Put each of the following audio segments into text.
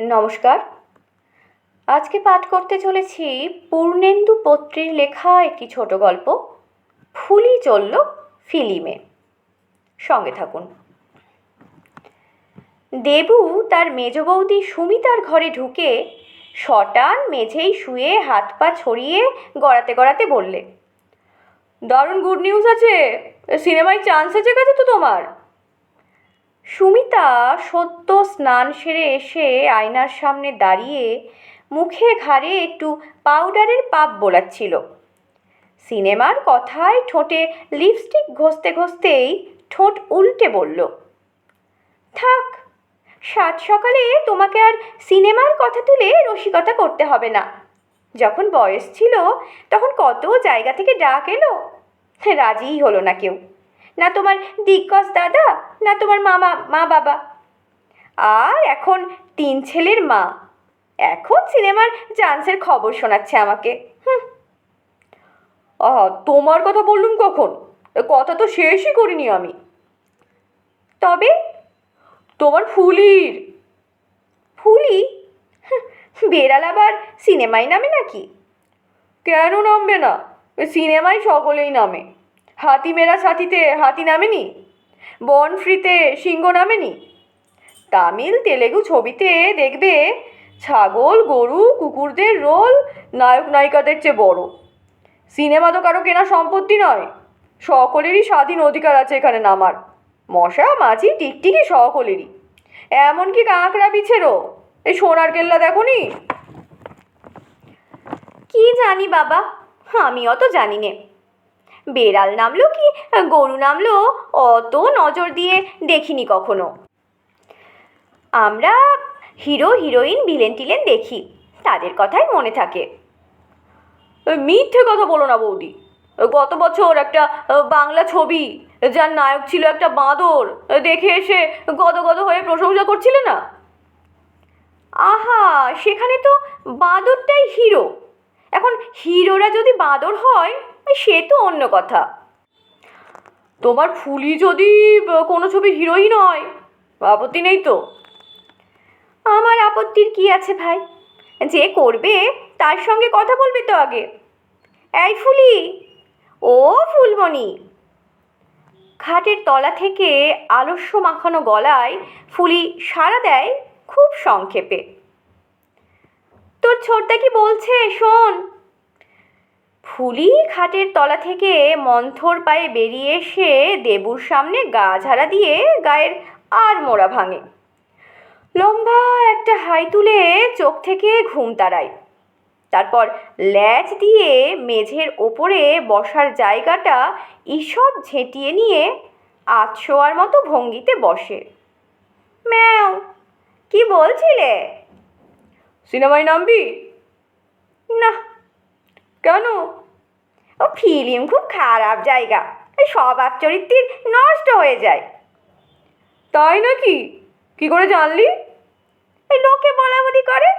নমস্কার। আজকে পাঠ করতে চলেছি পূর্ণেন্দু পত্রীর লেখা একটি ছোট গল্প, ফুলি চলল ফিলিমে। সঙ্গে থাকুন। দেবু তার মেজ বৌদি সুমিতার ঘরে ঢুকে শটান মেঝেই শুয়ে হাত পা ছড়িয়ে গড়াতে গড়াতে বললে, দারুণ গুড নিউজ আছে, সিনেমায় চান্স আছে কাছে তো তোমার? সুমিতা সদ্য স্নান সেরে এসে আয়নার সামনে দাঁড়িয়ে মুখে ঘাড়ে একটু পাউডারের পাপ বোলাচ্ছিল। সিনেমার কথায় ঠোঁটে লিপস্টিক ঘষতে ঘষতেই ঠোঁট উল্টে বলল, থাক, সাত সকালে তোমাকে আর সিনেমার কথা তুলে রসিকতা করতে হবে না। যখন বয়স ছিল, তখন কত জায়গা থেকে ডাক এলো। রাজিই হলো না কেউ। না তোমার দিগ্গজ দাদা, না তোমার মামা, মা বাবা। আর এখন তিন ছেলের মা। এখন সিনেমার চান্সের খবর শোনাচ্ছে আমাকে। হুম। তোমার কথা বললুম কখন? কথা তো শেষই করিনি আমি। তবে তোমার ফুলির। ফুলি? বেড়াল আবার সিনেমায় নামে নাকি? কেন নামবে না? সিনেমায় সকলেই নামে। হাতি মেরা সাথীতে হাতি নামেনি? বন ফ্রিতে সিংহ নামেনি? তামিল তেলেগু ছবিতে দেখবে ছাগল, গরু, কুকুরদের রোল নায়ক নায়িকাদের চেয়ে বড়। সিনেমা তো কারও কেনা সম্পত্তি নয়, সকলেরই স্বাধীন অধিকার আছে এখানে নামার। মশা, মাছি, টিকটিকি সকলেরই। এমনকি কাঁকড়া বিছেরও। এই সোনার কেল্লা দেখো নি কি জানি বাবা আমি অত জানি নে। বেড়াল নামলো কি? গরু নামলো? অত নজর দিয়ে দেখিনি কখনো। আমরা হিরো, হিরোইন, ভিলেন টিলেন দেখি। তাদের কথাই মনে থাকে। মিথ্যে কথা বলো না বৌদি। গত বছর একটা বাংলা ছবি, যার নায়ক ছিল একটা বাঁদর, দেখে এসে গদগদ হয়ে প্রশংসা করছিলে না? আহা, সেখানে তো বাঁদরটাই হিরো। এখন হিরোরা যদি বাঁদর হয় সে তো অন্য কথা। তোমার ফুলি যদি কোনো ছবির হিরোই নয়, আপত্তি নেই তো? আমার আপত্তির কি আছে ভাই? যে করবে, তার সঙ্গে কথা বলবে তো আগে। এই ফুলি, ও ফুলমণি। খাটের তলা থেকে আলস্য মাখানো গলায় ফুলি সাড়া দেয় খুব সংক্ষেপে। তোর ছোটদা কি বলছে? শোন। ফুলি খাটের তলা থেকে মন্থর পায়ে বেরিয়ে এসে দেবুর সামনে গা ঝাড়া দিয়ে গায়ের আর মোড়া ভাঙে। লম্বা একটা হাই তুলে চোখ থেকে ঘুম তাড়ায়। তারপর ল্যাচ দিয়ে মেঝের ওপরে বসার জায়গাটা ঈষৎ ঝেঁটিয়ে নিয়ে আতশোয়ার মতো ভঙ্গিতে বসে। ম্যাও কি বলছিলে? সিনেমায় নামবি? না। কেন? ও ফিল্ম খুব খারাপ জায়গা। এই স্বভাব চরিত্রের নষ্ট হয়ে যায়। তাই নাকি? কি করে জানলি? এই লোকে বলা বলি করে।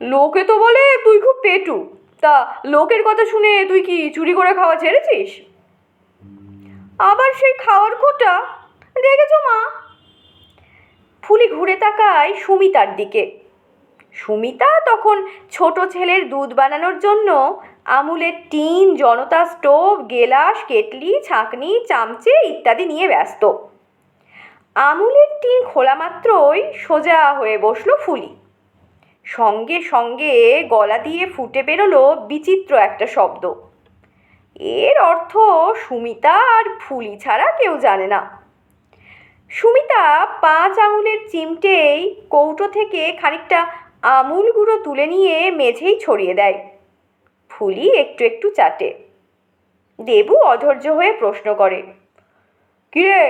লোকে তো বলে তুই খুব পেটু। তা লোকের কথা শুনে তুই কি চুরি করে খাওয়া ছেড়েছিস? আবার সেই খাওয়ার খোটা? দেখেছ মা? ফুলি ঘুরে তাকায় সুমিতার দিকে। সুমিতা তখন ছোট ছেলের দুধ বানানোর জন্য আমুলের টিন, জনতা স্টোভ, গেলাস, কেটলি, ছাঁকনি, চামচে ইত্যাদি নিয়ে ব্যস্ত। আমুলের টিন খোলা মাত্রই সোজা হয়ে বসল ফুলি। সঙ্গে সঙ্গে গলা দিয়ে ফুটে বেরোলো বিচিত্র একটা শব্দ। এর অর্থ সুমিতা আর ফুলি ছাড়া কেউ জানে না। সুমিতা পাঁচ আঙুলের চিমটেই কৌটো থেকে খানিকটা আমুল গুঁড়ো তুলে নিয়ে মেঝেই ছড়িয়ে দেয়। ফুলি একটু একটু চাটে। দেবু অধৈর্য হয়ে প্রশ্ন করে, কিরে,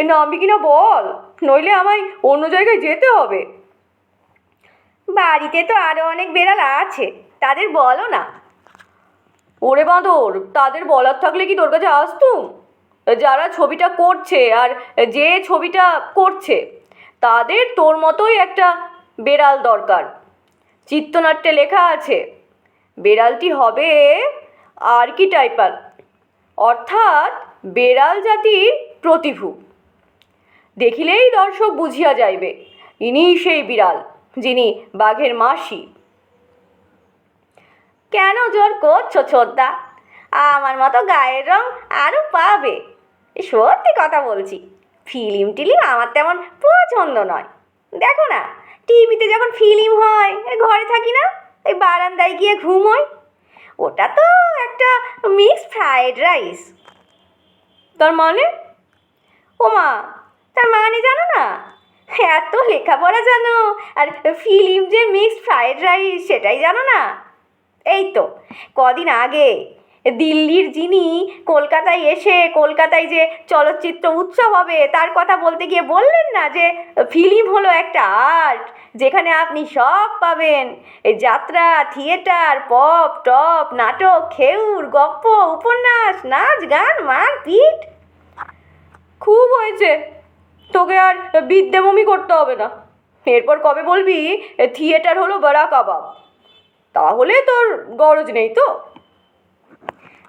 এ নামবি কিনা বল? নইলে আমায় অন্য জায়গায় যেতে হবে। বাড়িতে তো আরও অনেক বেড়াল আছে, তাদের বলো না। ওরে বাঁদর, তাদের বলার থাকলে কি তোর কাছে আসতুম? যারা ছবিটা করছে আর যে ছবিটা করছে, তাদের তোর মতোই একটা বেড়াল দরকার। চিত্রনাট্যে লেখা আছে বেড়ালটি হবে আর্কিটাইপাল, অর্থাৎ বেড়াল জাতির প্রতিভু। দেখিলেই দর্শক বুঝিয়া যাইবে, ইনি সেই বিড়াল যিনি বাঘের মাসি। কেন জোর করছ ছোদ্দা? আমার মতো গায়ের রং আরও পাবে। সত্যি কথা বলছি, ফিল্ম টিলিম আমার তেমন পছন্দ নয়। দেখো না, টিভিতে যখন ফিল্ম হয় ঘরে থাকি না? এই বারান্দায় গিয়ে ঘুমোই। ওটা তো একটা মিক্সড ফ্রায়েড রাইস তোর মনে? ও মা তার মানে জানো না? এত লেখাপড়া জানো, আর ফিলিম যে মিক্সড ফ্রায়েড রাইস সেটাই জানো না? এই তো, কদিন আগে দিল্লির যিনি কলকাতায় এসে, কলকাতায় যে চলচ্চিত্র উৎসব হবে, তার কথা বলতে গিয়ে বললেন না যে ফিল্ম হলো একটা আর্ট, যেখানে আপনি সব পাবেন। এই যাত্রা, থিয়েটার, পপ, টপ, নাটক, খেউর, গপ্প, উপন্যাস, নাচ, গান, মারপিট। খুব হয়েছে। তোকে আর বিদ্যেমমি করতে হবে না। এরপর কবে বলবি থিয়েটার হলো বড়া কাবাব। তাহলে তোর গরজ নেই তো?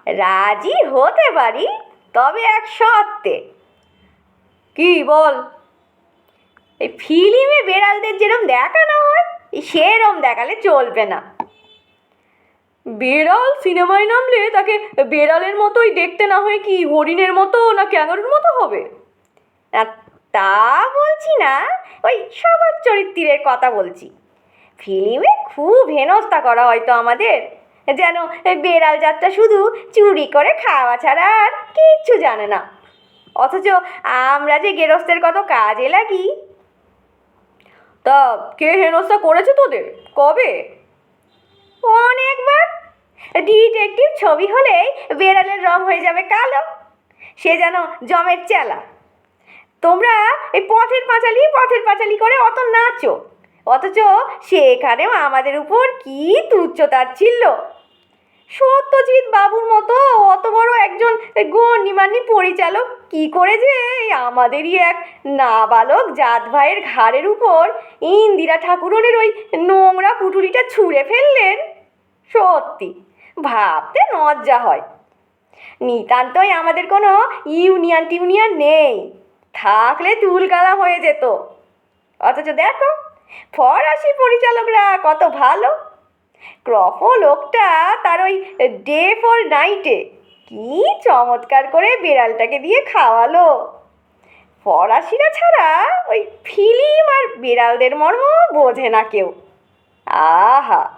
রাজি হতে পারি, তবে এক শর্তে। কি বল? এই ফিল্মে বেড়ালদের যেরম দেখানো হয় সেরম দেখালে চলবে না। বেড়াল সিনেমায় নামলে তাকে বেড়ালের মতোই দেখতে না হয় কি, হরিণের মতো না ক্যাঙ্গারুর মতো হবে? তা বলছি না, ওই সবার চরিত্রের কথা বলছি। ফিল্মে খুব হেনস্থা করা হয়তো আমাদের। যেন এই বেড়াল যাত্রা শুধু চুরি করে খাওয়া ছাড়া আর কিচ্ছু জানে না। অথচ আমরা যে গেরস্তের কত কাজে লাগি। তা কে হেনস্থা করেছে তোদের? কবে? অনেকবার। ডিটেকটিভ ছবি হলেই বেড়ালের রং হয়ে যাবে কালো। সে যেন জমের চেলা। তোমরা এই পথের পাঁচালি পথের পাঁচালি করে অত নাচো। অথচ সেখানেও আমাদের উপর কি তুচ্ছতার ছিল? সত্যজিৎ বাবুর মতো অত বড় একজন গণ্যমান্য পরিচালক কি করে যে আমাদেরই এক নাবালক জাত ভাইয়ের ঘাড়ের উপর ইন্দিরা ঠাকুরনের ওই নোংরা পুটুলিটা ছুঁড়ে ফেললেন? সত্যি, ভাবতে লজ্জা হয়। নিতান্তই আমাদের কোনো ইউনিয়ন টিউনিয়ন নেই। থাকলে তুলকালা হয়ে যেত। অথচ দেখো ফরাসি পরিচালকরা কত ভালো। ক্রফ লোকটা তার ওই ডে ফর নাইটে কি চমৎকার করে বেড়ালটাকে দিয়ে খাওয়ালো। ফরাসিরা ছাড়া ওই ফিলিম আর বিড়ালদের মর্ম বোঝে না কেউ। আহা,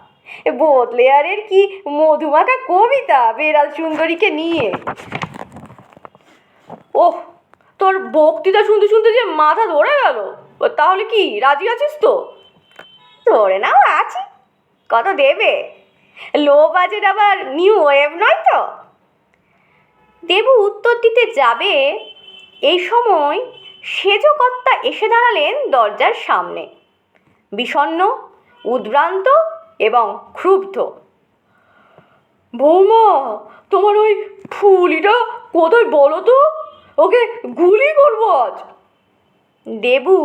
বোতলেয়ারের কি মধুমাখা কবিতা বেড়াল সুন্দরীকে নিয়ে। ওহ, তোর বক্তৃতা শুনতে শুনতে যে মাথা ধরে গেল। তাহলে কি, রাজি আছিস তো? ধরে নাও, আছি। কত দেবে? লো বাজেট আবার নিউ ওয়েভ নয় তো? দেবু উত্তর দিতে যাবে, এই সময় সেজকর্তা এসে দাঁড়ালেন দরজার সামনে। বিষণ্ণ, উদ্ভ্রান্ত এবং ক্ষুব্ধ। বৌমা, তোমার ওই ফুলিটা কোথায় বলো তো? ওকে গুলি করব আজ। দেবু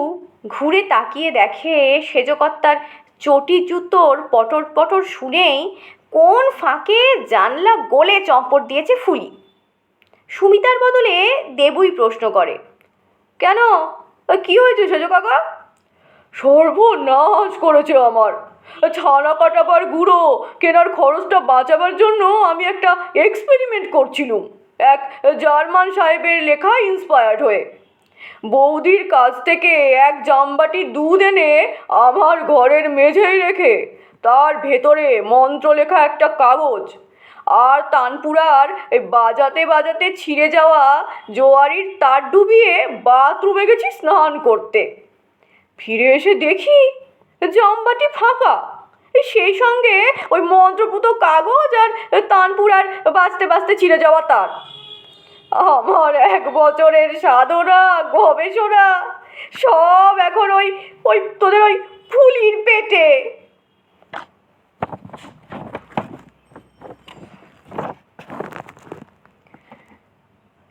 ঘুরে তাকিয়ে দেখে সেজকর্তার চটি জুতোর পটর পটর শুনেই কোন ফাঁকে জানলা গোলে চম্পট দিয়েছে ফুলি। সুমিতার বদলে দেবুই প্রশ্ন করে, কেন? কি হয়েছে সেজ কাকা? সর্বনাশ করেছে আমার। ছানা কাটাবার গুঁড়ো কেনার খরচটা বাঁচাবার জন্য আমি একটা এক্সপেরিমেন্ট করছিলুম। এক জার্মান সাহেবের লেখা ইন্সপায়ার্ড হয়ে। বৌদির কাছ থেকে এক জামবাটি দুধ এনে আমার ঘরের মেঝেই রেখে, তার ভেতরে মন্ত্র লেখা একটা কাগজ। আর তানপুরার বাজাতে বাজাতে ছিঁড়ে যাওয়া জোয়ারির তার ডুবিয়ে বাথরুমে গেছি স্নান করতে। ফিরে এসে দেখি জামবাটি ফাঁকা। সেই সঙ্গে ওই মন্ত্রপুত কাগজ আর তানপুরার বাঁচতে বাঁচতে ছিঁড়ে যাওয়া তার। আমার এক বছরের সাধনা, গবেষণা, সব এখন ওই ওই তোদের ওই ফুলির পেটে।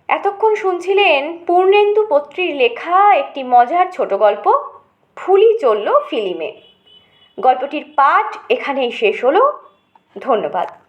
এতক্ষণ শুনছিলেন পূর্ণেন্দু পত্রীর লেখা একটি মজার ছোট গল্প, ফুলি চলল ফিলিমে। গল্পটির পাঠ এখানেই শেষ হলো। ধন্যবাদ।